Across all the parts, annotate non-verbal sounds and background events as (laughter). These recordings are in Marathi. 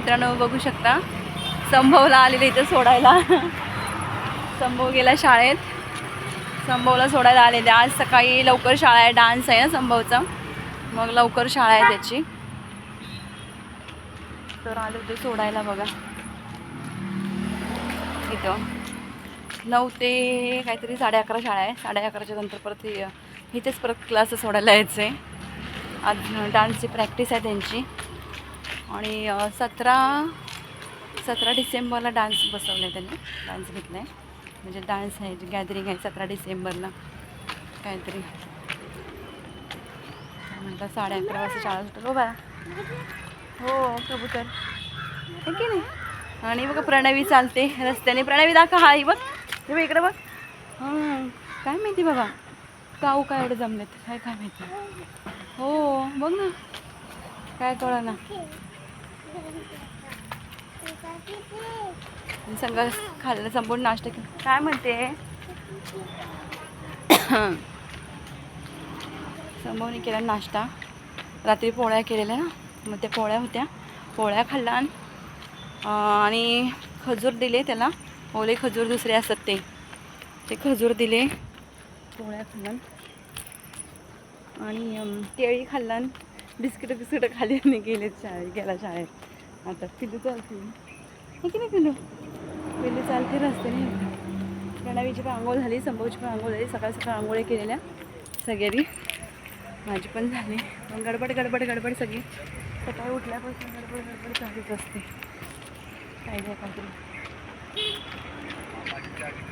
मित्रांनो बघू शकता. संभवला आलेले इथे सोडायला. संभव गेला शाळेत. संभवला सोडायला आलेले. आज सकाळी लवकर शाळा आहे डान्स आहे ना संभवचा. मग लवकर शाळा आहे त्याची. तर आले होते सोडायला बघा. इथं. नऊ ते काहीतरी साडे अकरा शाळा आहे. साडे अकराच्या नंतर परत इथेच परत क्लास सोडायला यायचं आहे आज डान्सची प्रॅक्टिस आहे त्यांची. आणि सतरा सतरा डिसेंबरला डान्स बसवला आहे त्यांनी डान्स घेतला आहे म्हणजे डान्स आहे गॅदरिंग आहे सतरा डिसेंबरला काहीतरी. म्हटलं साडे अकरा वाजता शाळा सुटेल हो बाळा. हो कबूतर. आहे की नाही? आणि बघा प्रणवी चालते रस्त्याने. प्रणवी दाखा हा बघ. हे बघ इकडे बघ. हां काय माहिती बाबा? काऊ काय एवढं जमलेत? काय काय माहिती? हो बघ ना. काय कळा ना सगळं खाल्लं संपूर्ण नाश्ता केला. काय म्हणते? समोरने केला नाश्ता. रात्री पोळ्या केलेल्या ना मग त्या पोळ्या होत्या. पोळ्या खाल्ला आणि खजूर दिले त्याला. ओले खजूर दुसरे असतात ते. ते खजूर दिले पोळ्या खाल्ला आणि केळी खाल्ला बिस्किटं बिस्किटं खाली आणि गेले शाळेत गेला शाळेत. आता पिल्लू चालते. हे की नाही पिल्लू? पिल्लू चालते रस्त्याने. प्रणवीची पण आंघोळ झाली संभवची पण आंघोळ झाली. सकाळ सकाळ आंघोळ्या केलेल्या सगळ्यांनी. माझी पण झाली. पण गडबड गडबड गडबड सगळी. सकाळी उठल्यापासून गडबड गडबड चालूच असते. काय काय काहीतरी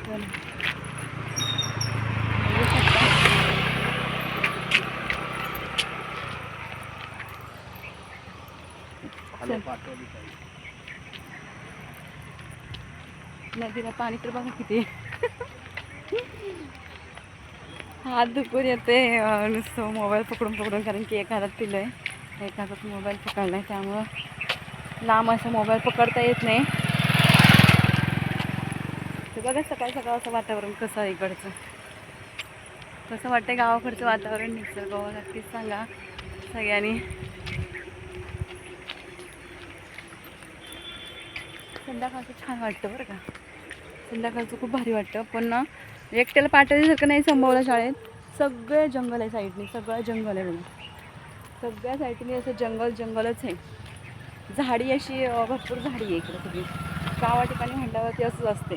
चला. बघू शकता. नदीला पाणी तर बघा किती. हात दुखून येते नुसतं मोबाईल पकडून पकडून कारण की एक हातात पिलं आहे एक हातात मोबाईल पकडला आहे त्यामुळं लांब असं मोबाईल पकडता येत नाही. तर बघा सकाळ सकाळ असं वातावरण कसं आहे इकडचं. कसं वाटतं गावाकडचं वातावरण निसर्ग नक्कीच सांगा सगळ्यांनी. संध्याकाळचं छान वाटतं बरं का. संध्याकाळचं खूप भारी वाटतं. पण एकट्याला पाठवण्यासारखं नाही संभवलं शाळेत. सगळं जंगल आहे साईडने सगळं जंगल आहे बघा. सगळ्या साईडने असं जंगल जंगलच आहे. झाडी अशी भरपूर झाडी आहे इकडे सगळी. गावा ठिकाणी म्हटल्यावरती असंच असते.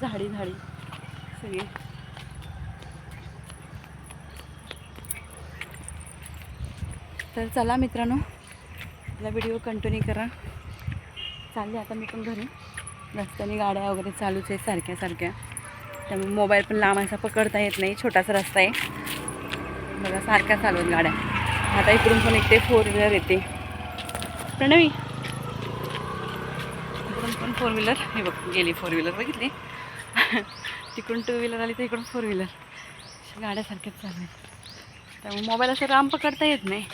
झाडी झाडी. सगळी. तर चला मित्रांनो आपला व्हिडिओ कंटिन्यू करा. चालले आता मी पण घरी. रस्त्याने गाड्या वगैरे चालूच आहे सारख्या सारख्या. त्यामुळे मोबाईल पण लांब असा पकडता येत नाही छोटासा रस्ता आहे. बघा सारख्या चालू आहेत गाड्या. आता इकडून पण एक ते फोर व्हीलर येते. प्रणवी? इकडून पण फोर व्हीलर हे बघ गेली फोर व्हीलर बघितली? (laughs) तिकडून टू व्हीलर आली तर इकडून फोर व्हीलर गाड्यासारख्याच चालू आहेत. त्यामुळे मोबाईल असं लांब पकडता येत नाही.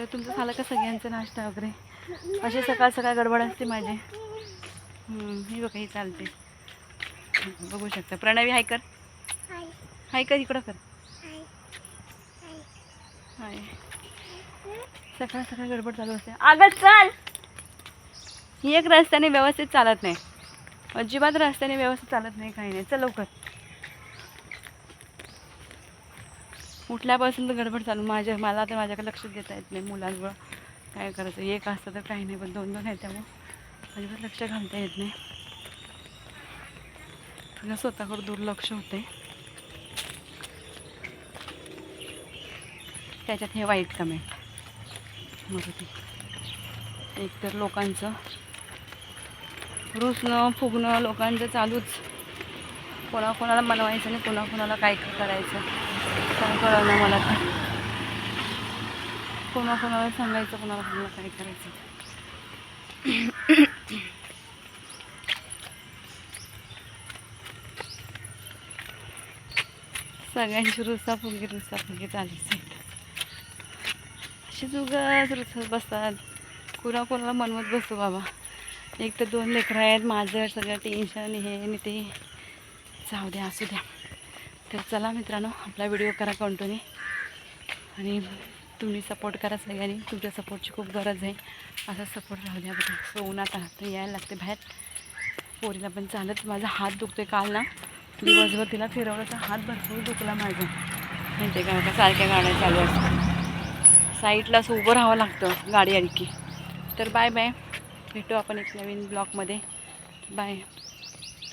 तर तुमचं झालं का सगळ्यांचं नाश्ता वगैरे? असे सकाळ सकाळ गडबड असते माझी. हम्म, ही बघा ही चालते बघू शकता. प्रणवी हाय कर. हाय. कर इकडं कर. हाय. सकाळ सकाळ गडबड चालू असते. अगं चाल! ही एक रस्त्याने व्यवस्थित चालत नाही. अजिबात रस्त्याने व्यवस्थित चालत नाही काही नाही. चल लवकर. उठल्यापासून तर गडबड चालू. माझ्या मला तर माझ्याकडे लक्ष देता येत नाही मुलांवर. काय करायचं? एक असतं तर काही नाही पण दोन दोन आहे त्यामुळं अजिबात लक्ष घालता येत नाही. तुला स्वतःकडे दुर्लक्ष होते त्याच्यात हे वाईट कमेंट. मग एकतर लोकांचं. रुसणं फुगणं लोकांचं चालूच. कोणाकोणाला मनवायचं नाही कोणाकोणाला काय करायचं? काय कळलं मला तर. कोणाकोणाला सांगायचं कोणाला कोणाला काय करायचं. सगळ्यांची रुसाफुगी रुसाफुगी चालूच आहे अशीच उगाच रुसत बसतात. कुणा कोणाला मनवत बसू बाबा. एक तर दोन लेकरं आहेत माझं सगळं टेन्शन हे आणि ते. जाऊ द्या असू द्या. तर चला मित्रांनो आपला व्हिडिओ करा कंटिन्यू आणि तुम्ही सपोर्ट करा सगळ्यांनी. तुमच्या सपोर्टची खूप गरज आहे. असा सपोर्ट राहू द्या बघा उन्हात तर यायला लागते बाहेर. पोरीला पण चालत. माझा हात दुखतोय काल ना. दिवसभर तिला फिरवलं तर हात भरपूर दुखला माझा. म्हणजे माहिती का का सारख्या गाड्या चालू असतात. साईडला असं उभं राहावं लागतं गाडी आणखी. तर बाय बाय भेटू आपण एक नवीन ब्लॉगमध्ये बाय